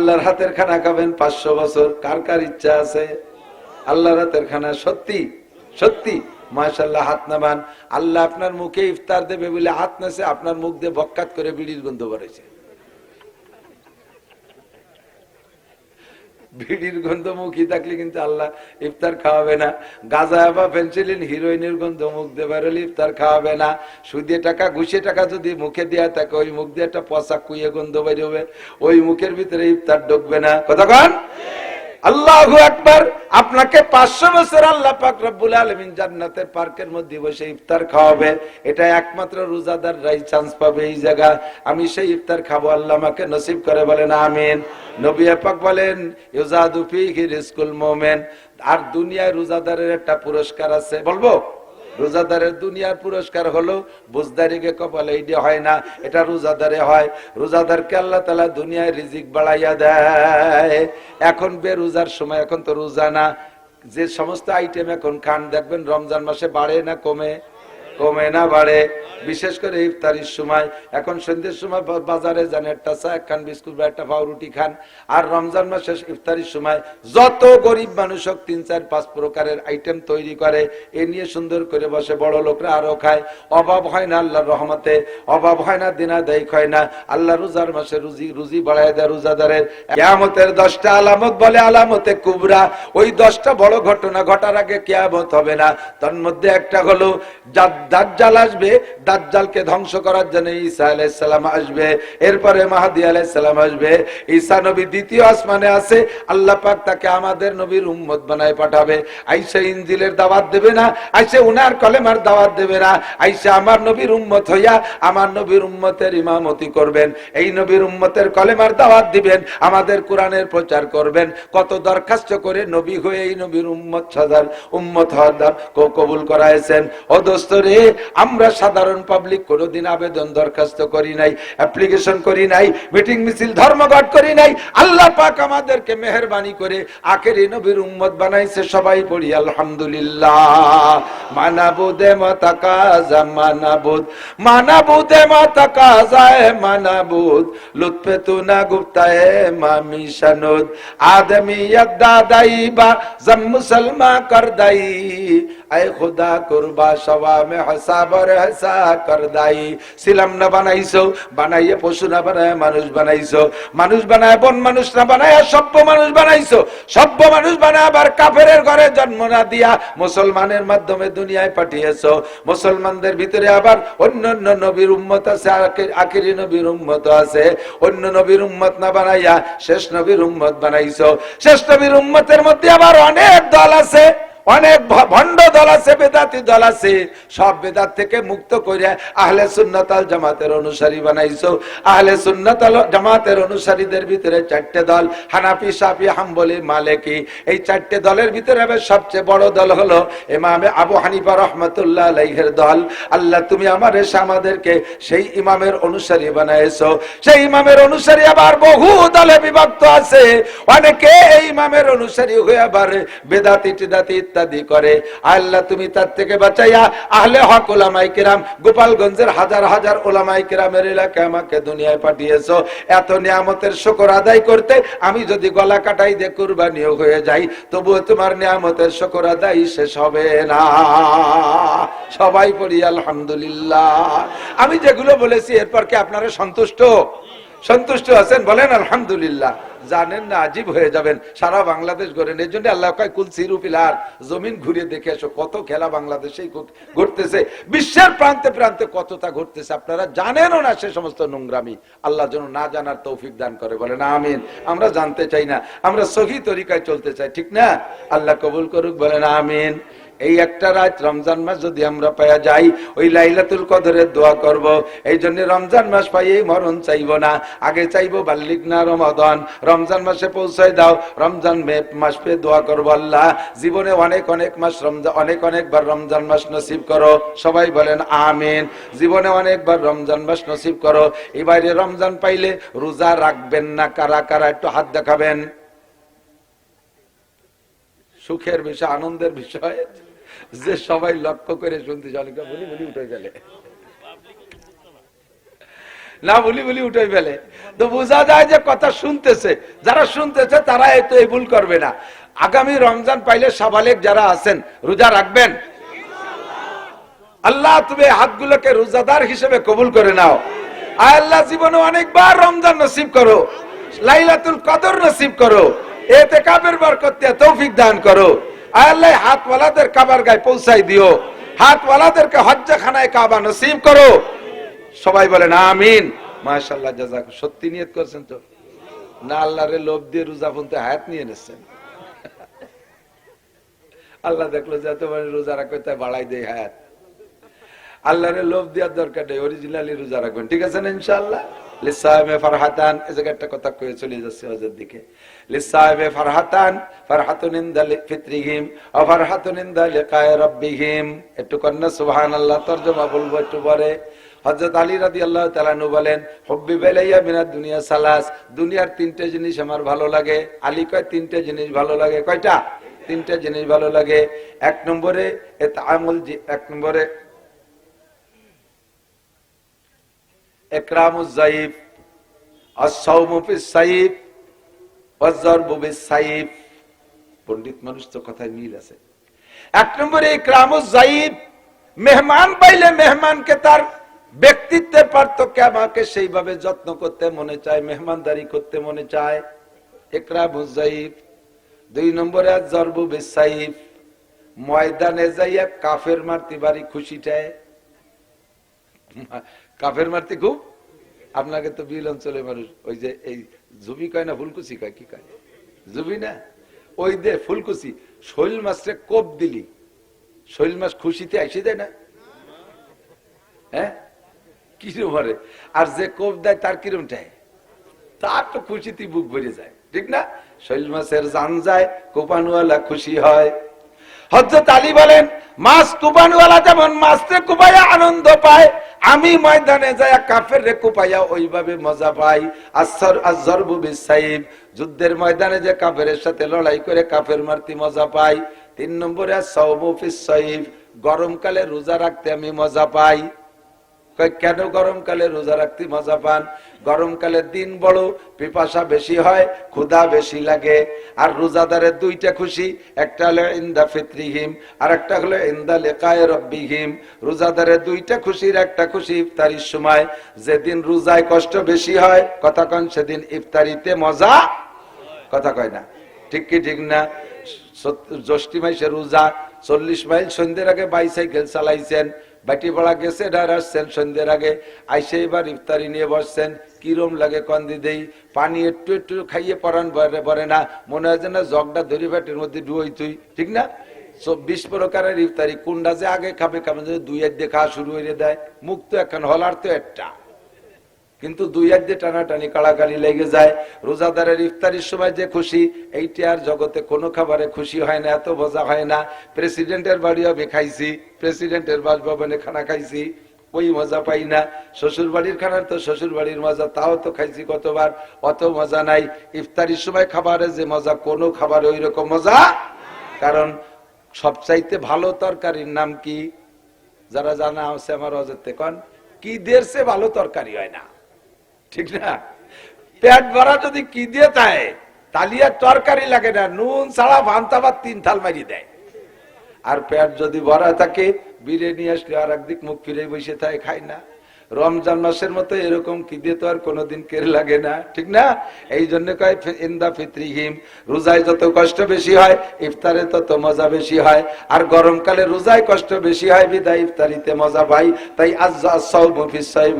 আল্লাহর হাতের খানা খাবেন পাঁচশো বছর। কার কার ইচ্ছা আছে? আল্লাহর হাতের খানা সত্যি সত্যি। মাশাল্লাহ হাত নামান। আল্লাহ আপনার মুখে ইফতার দেবে বলে হাত নাছে, আপনার মুখ দিয়ে বক্কাত করে বিড়ির গন্ধ করেছে বিড়ির গন্ধ থাকলে কিন্তু আল্লাহ ইফতার খাওয়াবে না। গাঁজা বা পেন্সিলিন, হিরোইনের গন্ধ মুখ দেবার হলে ইফতার খাওয়াবে না। সুদিয়ে টাকা, ঘুষে টাকা যদি মুখে দেওয়া থাকে, ওই মুখ দিয়ে একটা পচা কুইয়ে গন্ধ বেরোবে ওই মুখের ভিতরে ইফতার ঢুকবে না। কতক্ষণ আল্লাহু একবার আপনাকে পাঁচশো বছর আল্লাহ পাক রব্বুল আলমিন জান্নাতের পার্কের মধ্যে বসে ইফতার খাওয়াবে। এটা একমাত্র রোজাদার রাই চান্স পাবে এই জায়গা। আমি সেই ইফতার খাব, আল্লাহ আমাকে নসিব করে বলেন, আমিন। নবী পাক বলেন ইউজাদুফি হির স্কুল মোমেন। আর দুনিয়ায় রোজাদারের একটা পুরস্কার আছে, বলব? রোজাদারের দুনিয়ার পুরস্কার হলো বুঝদারিকে কপালে হয় না, এটা রোজাদারে হয়। রোজাদারকে আল্লাহ তালা দুনিয়ায় রিজিক বাড়াইয়া দেয়। এখন বেরোজার সময়, এখন তো রোজা না। যে সমস্ত আইটেম এখন খান, দেখবেন রমজান মাসে বাড়ে না, কমে। কমে না বাড়ে। বিশেষ করে ইফতারির সময়। এখন সন্ধ্যের সময় বাজারে যান, একটা চা খান, বিস্কুট বা একটা পাউরুটি খান। আর রমজান মাসে ইফতারির সময় যত গরিব মানুষ হোক, তিন, চার, পাঁচ প্রকারের আইটেম তৈরি করে। এ নিয়ে সুন্দর করে বসে বড় লোকরা আরও খায়। অভাব হয় না আল্লাহর রহমতে। অভাব হয় না, দিনা দেয় হয় না। আল্লাহ রোজার মাসে রুজি রুজি বাড়ায় দেয় রোজাদারের। কেয়ামতের দশটা আলামত বলে আলামতে কুবরা। ওই দশটা বড় ঘটনা ঘটার আগে কেয়ামত হবে না। তার মধ্যে একটা হলো যা- দাজ্জাল আসবে, দাজ্জালকে ধ্বংস করার জন্য ঈসা আলাইসালাম আসবে, এরপরে মাহাদি আলাইসালাম আসবে, ঈসা নবী দ্বিতীয় আসমানে আছে, আল্লাহ পাক তাকে আমাদের নবীর উম্মত বানায় পাঠাবে। আইসা ইঞ্জিলের দাওয়াত দেবে না আইসা উনার কলেমার দাওয়াত দেবে না আইসা আমার নবীর উম্মত হইয়া আমার নবীর উম্মতের ইমামতি করবেন, এই নবীর উম্মতের কলেমার দাওয়াত দিবেন, আমাদের কোরআনের প্রচার করবেন, কত দরখাস্ত করে নবী হয়ে এই নবীর উম্মত সাদার উম্মত হওয়ার কবুল করাইছেন। ও দোস্ত রে আমরা সাধারণ পাবলিক কোনোদিন আবেদন দরখাস্ত করি নাই অ্যাপ্লিকেশন করি নাই মিটিং মিছিল, ধর্মঘট করি নাই। আল্লাহ পাক আমাদেরকে মেহরবানি করে আখেরি নবীর উম্মত বানাইছে, সবাই পড়ি, আলহামদুলিল্লাহ। মানাবুদে মাতাকাজা মানাবুদ মানাবুদে মাতাকাজায় মানাবুদ লুৎফে তুনা গুপ্তায়ে মামিশানুদ আদমিয়ত দাদাই বা জম মুসলমান কর দাই আয় কুরবা সবা মে হসাবর হসা কর দাই সিলাম না বানাইছো, বানাইয়ে পশু না বানায় মানুষ বানাইছো। মানুষ বানায় বন, মানুষ না বানায় সভ্য মানুষ বানাইছো। সভ্য মানুষ বানায় আবার ঘরে জন্ম না দিয়া মুসলমানের মাধ্যমে দুনিয়ায় পাঠিয়েছো। মুসলমানদের ভিতরে আবার অন্য অন্য নবীর উম্মত আছে, আখে- আখেরি নবীর উম্মত আছে। অন্য নবীর উম্মত না বানাইয়া শেষ নবীর উম্মত বানাইছো। শেষ নবীর উম্মতের মধ্যে আবার অনেক দল আছে, অনেক দল আছে, বেদাতি দল আছে। সব বেদাত থেকে মুক্ত করে আহলে সুন্নাতাল জামাতের অনুসারী বানাইছো। আহলে সুন্নাতাল জামাতের অনুসারীদের ভিতরে চারটে দল, হানাফি, সাফি, হাম্বলি, মালেকি। এই চারটে দলের ভিতরে সবচেয়ে বড় দল হলো ইমামে আবু হানিফা রহমতুল্লাহ আলাইহের দল। আল্লাহ তুমি আমার এসে আমাদেরকে সেই ইমামের অনুসারী বানাইছো। সেই ইমামের অনুসারী আবার বহু দলে বিভক্ত আছে। অনেকে এই ইমামের অনুসারী হয়ে আবার বেদাতি টিদাতি ইত্যাদি করে। আল্লাহ তুমি তার থেকে বাঁচাইয়া আহলে হক ওলামাই কিরাম, গোপালগঞ্জের হাজার হাজার ওলামাই কিরামের এলাকায় আমাকে দুনিয়ায় পাঠিয়েছো। এত নিয়ামতের শুকর আদায় করতে আমি যদি গলা কাটাই দিয়ে কুরবানিও হয়ে যাই, তবুও তোমার নিয়ামতের শুকর আদায় শেষ হবে না। সবাই পড়ি, আলহামদুলিল্লাহ। আমি যেগুলো বলেছি, এরপর কি আপনারা সন্তুষ্ট? সন্তুষ্ট আছেন বলেন, আলহামদুলিল্লাহ। জানেন না, আজীব হয়ে যাবেন। সারা বাংলাদেশ গড়েন এই জন্য আল্লাহ কয়, কুল সিরুপিলার জমিন ঘুরে দেখে এসো, কত খেলা বাংলাদেশেই ঘটতেছে। বিশ্বের প্রান্তে প্রান্তে কতটা ঘটতেছে আপনারা জানেনও না সে সমস্ত নোংরামি। আল্লাহ যেন না জানার তৌফিক দান করে। বলেন, আমিন। আমরা জানতে চাই না। আমরা সহি তরিকায় চলতে চাই, ঠিক না? আল্লাহ কবুল করুক, বলেন, আমিন। এই একটা রাত রমজান মাস যদি আমরা পাইয়া যাই, ওই লাইলাতুল কদরের দোয়া করব। এই জন্য রমজান মাস পাই মরণ চাইব না। আগে চাইব বাল্লিক না রমাদন। রমজান মাসে পৌঁছায় দাও। রমজান মাস পেয়ে দোয়া করব আল্লাহ। জীবনে অনেক অনেক মাস রমজান অনেক অনেকবার রমজান মাস নসিব করো। সবাই বলেন আমিন। জীবনে অনেকবার রমজান মাস নসিব করো। এবারে রমজান পাইলে রোজা রাখবেন না। কারা কারা একটু হাত দেখাবেন? সুখের বিষয়, আনন্দের বিষয়। যে সবাই লক্ষ্য করে শুনতে অনেকে বলি বলি উঠে গেলে না, বলি বলি উঠে ফেলে। তো বোঝা যায় যে কথা শুনতেছে, যারা শুনতেছে তারা এই তো এই ভুল করবে না। আগামী রমজান পাইলে সাবালেক যারা আছেন, রোজা রাখবেন? আল্লাহ, তুমি হাতগুলোকে রোজাদার হিসেবে কবুল করে নাও। আয় আল্লাহ, জীবনে অনেকবার রমজান নসিব করো। লাইলাতুল কদর নসিব করো। এতে কাবের বরকত তৌফিক দান করো। আল্লাহ হাতওয়ালাদের কাবার গায়ে পৌঁছাই দিও। হাতওয়ালাদেরকে হজ্জাখানায় কাবা নসিব করো। সবাই বলেন আমিন। মাশাআল্লাহ জাযাক সত্যি নিয়ত করছেন তো? না, আল্লাহরে লোভ দিয়ে রোজা ফোনতে হায়াত নিয়ে নিচ্ছেন। আল্লাহ দেখল যে তোমার রোজা রাখবে তাই বাড়াই দেয় হায়াত। আল্লাহরে লোভ দেওয়ার দরকার নেই অরিজিনালি রোজা রাখবেন। ঠিক আছে না, ইনশাআল্লাহ? লিসাহেবে ফারহাতান এই জায়গায় একটা কথা কয়ে চলে যাচ্ছে হজের দিকে। লিসাহেবে ফারহাতান ফারহাতুন ও ফারহাতুন রাব্বিহিম একটু কন্যা সুবহানাল্লাহ, তরজমা বলব একটু পরে। আলী বলেন দুনিয়া সালাস। দুনিয়ার তিনটে জিনিস আমার ভালো লাগে। আলী কয়, তিনটে জিনিস ভালো লাগে। কয়টা? তিনটে জিনিস ভালো লাগে। এক নম্বরে, এত আমল এক নম্বরে একরামুজাইফ সাইফ সাইফ পণ্ডিত মানুষ তো কথায় মিল আছে। এক নম্বরে ইকরামুজাইফ মেহমান পাইলে মেহমানকে তার ব্যক্তিত্বের পার্থক্য আমাকে সেইভাবে যত্ন করতে মনে চায়, মেহমানদারি করতে মনে চায়। দুই নম্বরে ময়দানে যাইয়া কাফের মারতে বাড়ি কাফের মারতে খুব? আপনাকে তো বিল অঞ্চলের মানুষ, ওই যে এই জুবি কয় না ফুলকুচি কয়, কি কয়? জুবি না ওই দে ফুলকুচি শৈল মাছটা কোপ দিলি। শৈল মাছ খুশিতে আইসে দেয় না? হ্যাঁ? কিরম হারে আর যে কোপ দেয় তার কিরম টায় তার তো খুশিতে বুক ভরে যায়, ঠিক না? শৈল মাছের জান যায় কোপানুয়ালা খুশি হয়। হজরত আলী বলেন মাছ কুপানওয়ালা যেমন মাছতে কুপাইয়া আনন্দ পায়, আমি ময়দানে যায় কাফের রে কুপাইয়া ওইভাবে মজা পাই। আসর আজরবু বিসাইব যুদ্ধের ময়দানে যে কাফের সাথে লড়াই করে কাফের মারতি মজা পাই। তিন নম্বরে সৌমুফিস সাইব গরমকালে রোজা রাখতে আমি মজা পাই। কেন গরমকালে রোজা রাখতে মজা পান? গরমকালে দিন বড়, পিপাসা বেশি হয়, ক্ষুধা বেশি লাগে। আর রোজাদারের দুইটা খুশি, একটা হলো ইন্দা ফিত্রিহিম, আর একটা হলো ইন্দা লেকায় রব্বিহিম। রোজাদারের দুইটা খুশির একটা খুশি ইফতারির সময়। যেদিন রোজায় কষ্ট বেশি হয়, কথা কন, সেদিন ইফতারিতে মজা কথা কয় না। ঠিক কি, ঠিক না? জ্যৈষ্ঠী মাসে রোজা, চল্লিশ মাইল সন্ধ্যের আগে বাইসাইকেল চালাইছেন। বাটি বলা গেছে ডার আসছেন সন্ধ্যের আগে। আইসে এবার ইফতারি নিয়ে বসছেন। কিরম লাগে কন্দি দেই? পানি একটু একটু খাইয়ে পরান পরে না। মনে হয় না জগটা ধরি বাটির মধ্যে ডুই তুই। ঠিক না? চব্বিশ প্রকারের ইফতারি। কোনটা যে আগে খাবে খাবে যদি দুই এক দিয়ে খাওয়া শুরু হয়ে দেয়। মুখ তো এখন হলার তো একটা। কিন্তু দুই এক দিয়ে টানাটানি, কাড়াকাড়ি লেগে যায়, রোজাদারের ইফতারির সময় যে খুশি, এইটি আর জগতে কোনো খাবারে খুশি হয় না, এত মজা হয় না। প্রেসিডেন্টের বাড়ি হবে খাইছি, প্রেসিডেন্টের বাসভবনে খানা খাইছি, ওই মজা পাই না। শ্বশুর বাড়ির খানার তো শ্বশুর বাড়ির মজা, তাও তো খাইছি কতবার, অত মজা নাই। ইফতারির সময় খাবারে যে মজা, কোনো খাবারে ওই রকম মজা কারণ সবচাইতে ভালো তরকারির নাম কি? যারা জানা আছে আমার অজেতে কন, কি দেড়ছে ভালো তরকারি হয় না। ঠিক না? পেট ভরা যদি কি দিয়ে তাই তালিয়া তরকারি লাগে না, নুন, ছাড়া ভান্তা ভান্তাবার তিন থাল মারি দেয়। আর পেট যদি ভরা থাকে, বিরিয়ানি আসলে আর একদিক মুখ ফিরে বসে থাকে, খায় না। রমজান মাসের মতো এরকম কি দিয়ে তো আর কোনোদিন কের লাগে না, ঠিক না? এই জন্য কয় ইন্দা ফিত্রিহিম, রোজায় যত কষ্ট বেশি হয়, ইফতারে তত মজা বেশি হয়। আর গরমকালে রোজায় কষ্ট বেশি হয়, বিদায় ইফতারিতে মজা পাই। তাই আজ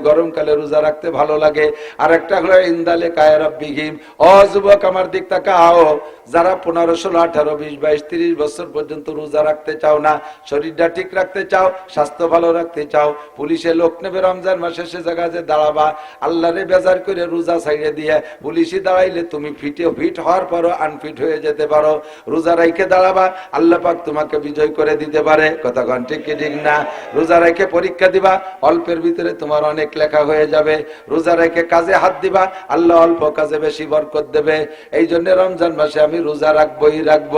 গরমকালে রোজা রাখতে ভালো লাগে। আর একটা হলো ইন্দালে কায়রব্বিহিম ও যুবক আমার দিক তাকাও। যারা পনেরো, ষোলো, আঠারো, বিশ, বাইশ, তিরিশ বছর পর্যন্ত রোজা রাখতে চাও না, শরীরটা ঠিক রাখতে চাও, স্বাস্থ্য ভালো রাখতে চাও, পুলিশে লোক নেবে রমজান মাসে সে জায়গায় যে দাঁড়াবা, আল্লাহরে বেজার করে রোজা ছাইড়ে দিয়ে পুলিশে দাঁড়াইলে তুমি ফিটে ফিট হওয়ার পরও আনফিট হয়ে যেতে পারো। রোজা রাইখে দাঁড়াবা, আল্লাহ পাক তোমাকে বিজয় করে দিতে পারে। কথা কন ঠিক কি ঠিক না? রোজা রাইখে পরীক্ষা দিবা, অল্পের ভিতরে তোমার অনেক লেখা হয়ে যাবে। রোজা রেখে কাজে হাত দিবা, আল্লাহ অল্প কাজে বেশি বরকত দেবে। এই জন্য রমজান মাসে আমি রোজা রাখবোই, রাখব।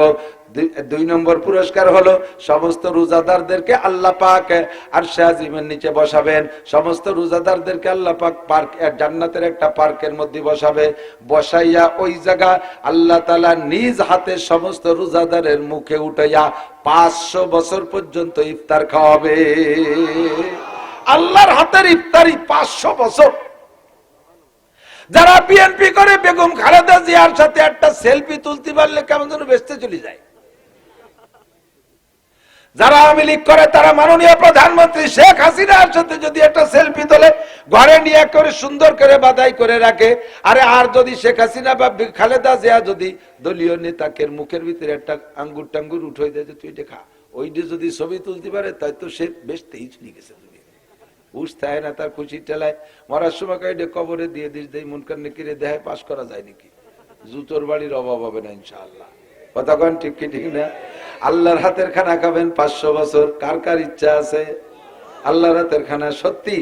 দুই- নম্বর পুরস্কার হলো সমস্ত রোজাদারদেরকে আল্লাহ পাক আর শাহিমের নিচে বসাবেন। সমস্ত রোজাদারদেরকে আল্লাহ পাক পার্ক জান্নাতের একটা পার্কের মধ্যে বসাবে। বসাইয়া ওই জায়গা আল্লাহ তালা নিজ হাতে সমস্ত রোজাদারের মুখে উঠাইয়া পাঁচশো বছর পর্যন্ত ইফতার খাওয়াবে। আল্লাহর হাতের ইফতারি পাঁচশো বছর। যারা বিএনপি করে বেগম খালেদা জিয়ার সাথে একটা সেলফি তুলতে পারলে কেমন যেন বেসতে চলে যায়। যারা আওয়ামী লীগ করে, তারা মাননীয় প্রধানমন্ত্রী শেখ হাসিনার সাথে যদি একটা সেলফি তোলে, ঘরে নিয়ে করে সুন্দর করে বাধাই করে রাখে। আরে আর যদি শেখ হাসিনা বা খালেদা জিয়া যদি দলীয় নেতাকে মুখের ভিতরে একটা আঙ্গুর টাঙ্গুর উঠে দেয় যে, তুই এটা খা। ওইটা যদি ছবি তুলতে পারে, তাই তো সে বেশ তেই চলে গেছে। তুমি উঠতে হয় না, তার খুশি টেলায় মরার সময় কবরে দিয়ে দিস, দেই মনকার নেকিরে দেহায় পাশ করা যায় নাকি? জুতোর বাড়ির অভাব হবে না, ইনশাআল্লাহ। কথা কন ঠিক কি ঠিক না? আল্লাহর হাতের খানা খাবেন পাঁচশো বছর। কার কার ইচ্ছা আছে? আল্লাহর হাতের খানা, সত্যি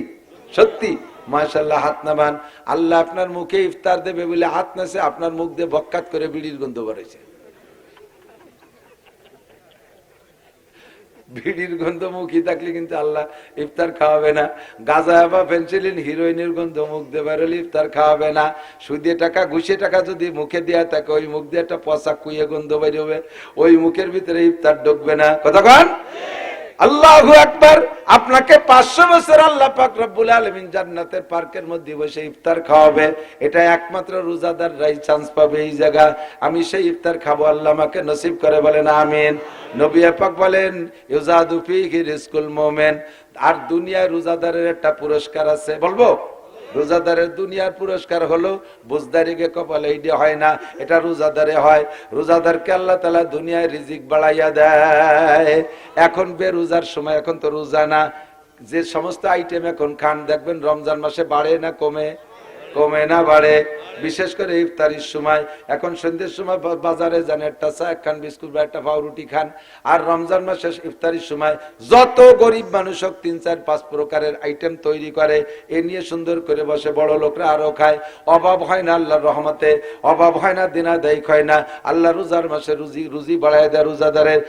সত্যি। মাশাল্লাহ হাত নামান। আল্লাহ আপনার মুখে ইফতার দেবে বলে হাত নাছে, আপনার মুখ দিয়ে বক্কাত করে বিড়ির গন্ধ বেরোছে বিড়ির গন্ধ মুখি থাকলে কিন্তু আল্লাহ ইফতার খাওয়াবে না। গাঁজা বা পেন্সিলিন হিরোইনের গন্ধ মুখ দিয়ে বেরোলে ইফতার খাওয়াবে না। সুদে টাকা ঘুষে টাকা যদি মুখে দেওয়া থাকে, ওই মুখ দিয়ে একটা পচা কুইয়ে গন্ধ বেরোবে ওই মুখের ভিতরে ইফতার ঢুকবে না। কতক্ষণ আল্লাহ একবার আপনাকে পাঁচশো বছর আল্লাহ পাক রব্বুল আলমিন জান্নাতের পার্কের মধ্যে বসে ইফতার খাওয়াবে। এটা একমাত্র রোজাদার রাই চান্স পাবে এই জায়গা। আমি সেই ইফতার খাব, আল্লাহ আমাকে নসিব করে বলেন, আমিন। নবী পাক বলেন ইউজাদুফি হির স্কুল মোমেন। আর দুনিয়ায় রোজাদারের একটা পুরস্কার আছে, বলব? রোজাদারের দুনিয়ার পুরস্কার হলো বুজদারিকে কপালে, এইটা হয় না, এটা রোজাদারে হয়। রোজাদারকে আল্লাহ তালা দুনিয়ায় রিজিক বাড়াইয়া দেয়। এখন বে রোজার সময়, এখন তো রোজা না। যে সমস্ত আইটেম এখন খান, দেখবেন রমজান মাসে বাড়ে না কমে? কমে না বাড়ে। বিশেষ করে ইফতারির সময়, এখন সন্ধ্যের সময় বাজারে যান, একটা চা এক খান, বিস্কুট বা একটা পাউরুটি খান, আর রমজান মাসে ইফতারির সময় যত গরিব মানুষ হোক, তিন, চার, পাঁচ প্রকারের আইটেম তৈরি করে, এ নিয়ে সুন্দর করে বসে বড় লোকরা আরও খায়। অভাব হয় না আল্লাহর রহমতে, অভাব হয় না দিনা দেয় হয় না, আল্লাহ রোজার মাসে রুজি রুজি বাড়ায় দেয়, রোজাদারের